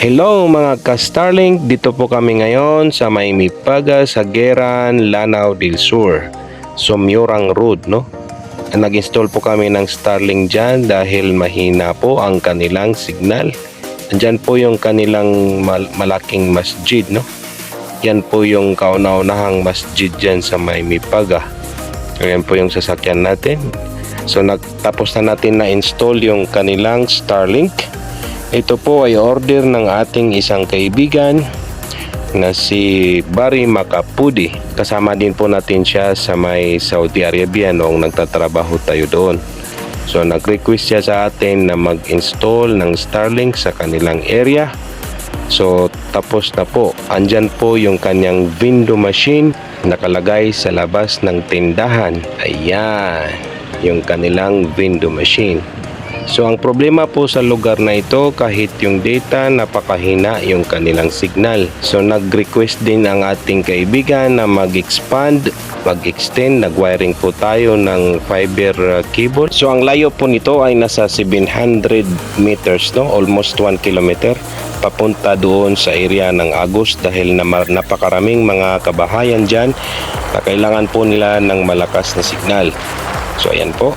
Hello mga ka-Starlink, dito po kami ngayon sa may Mipaga, Sageran, Lanao del Sur. Sumyurang Road, no? Nag-install po kami ng Starlink dyan dahil mahina po ang kanilang signal. Andyan po yung kanilang mal- malaking masjid, no? Yan po yung kauna-unahang masjid dyan sa may Mipaga. Ayan po yung sasakyan natin. So nagtapos na natin na install yung kanilang Starlink. Ito po ay order ng ating isang kaibigan na si Barry Makapudi. Kasama din po natin siya sa may Saudi Arabia noong nagtatrabaho tayo doon. So nag-request siya sa atin na mag-install ng Starlink sa kanilang area. So tapos na po. Andyan po yung kanyang window machine nakalagay sa labas ng tindahan. Ayan, yung kanilang window machine. So ang problema po sa lugar na ito kahit yung data napakahina yung kanilang signal. So nag-request din ang ating kaibigan na mag-expand, mag-extend, nag-wiring po tayo ng fiber uh, cable. So ang layo po nito ay nasa 700 meters, no? almost 1 kilometer papunta doon sa area ng Agos dahil na napakaraming mga kabahayan dyan na kailangan po nila ng malakas na signal. So ayan po.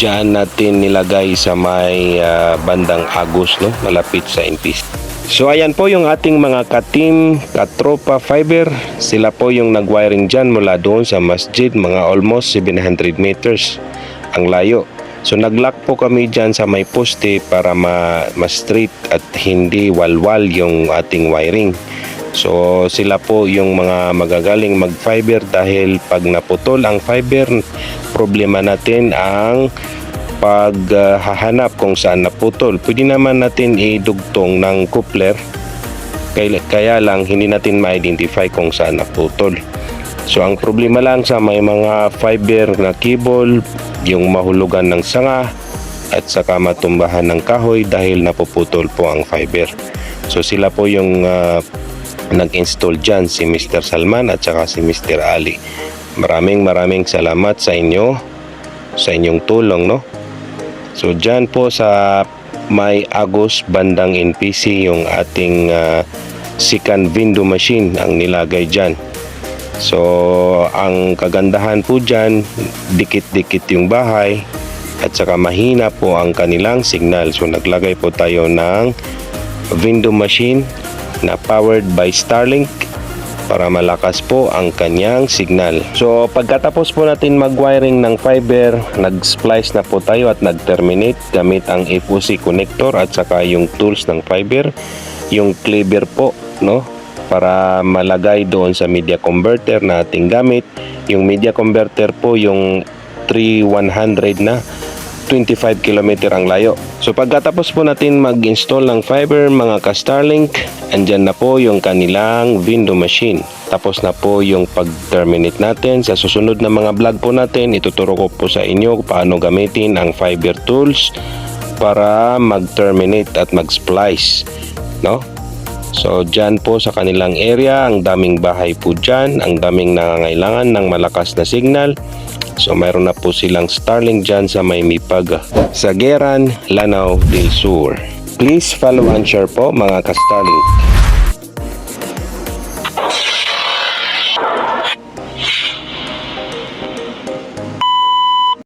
Diyan natin nilagay sa may ah, bandang Agos no, malapit sa NPC. So ayan po yung ating mga ka-team, ka-tropa fiber. Sila po yung nag-wiring dyan mula doon sa masjid, mga almost 700 meters ang layo. So nag-lock po kami dyan sa may poste para ma- ma-straight at hindi walwal yung ating wiring. So sila po yung mga magagaling mag-fiber dahil pag naputol ang fiber, problema natin ang paghahanap kung saan naputol. Pwede naman natin idugtong ng coupler kaya, kaya lang hindi natin ma-identify kung saan naputol. So ang problema lang sa may mga fiber na cable, yung mahulugan ng sanga at saka matumbahan ng kahoy dahil napuputol po ang fiber. So sila po yung ah, nag-install dyan, si Mr. Salman at saka si Mr. Ali. Maraming maraming salamat sa inyo, sa inyong tulong, no? So dyan po sa may Agos bandang NPC yung ating ah, second window machine ang nilagay dyan. So ang kagandahan po dyan, dikit-dikit yung bahay at saka mahina po ang kanilang signal. So naglagay po tayo ng window machine na powered by Starlink para malakas po ang kanyang signal. So pagkatapos po natin mag-wiring ng fiber, nag-splice na po tayo at nag-terminate gamit ang FOC connector at saka yung tools ng fiber, yung cleaver po, no? Para malagay doon sa media converter na ating gamit. Yung media converter po yung 3100 na 25 km ang layo. So pagkatapos po natin mag-install ng fiber mga ka-Starlink, andyan na po yung kanilang window machine. Tapos na po yung pag-terminate natin. Sa susunod na mga vlog po natin, ituturo ko po sa inyo paano gamitin ang fiber tools para mag-terminate at mag-splice. No? So dyan po sa kanilang area, ang daming bahay po dyan, ang daming nangangailangan ng malakas na signal. So mayroon na po silang Starlink dyan sa may Mipaga. Sa Geran, Lanao del Sur. Please follow and share po mga ka-Starlink.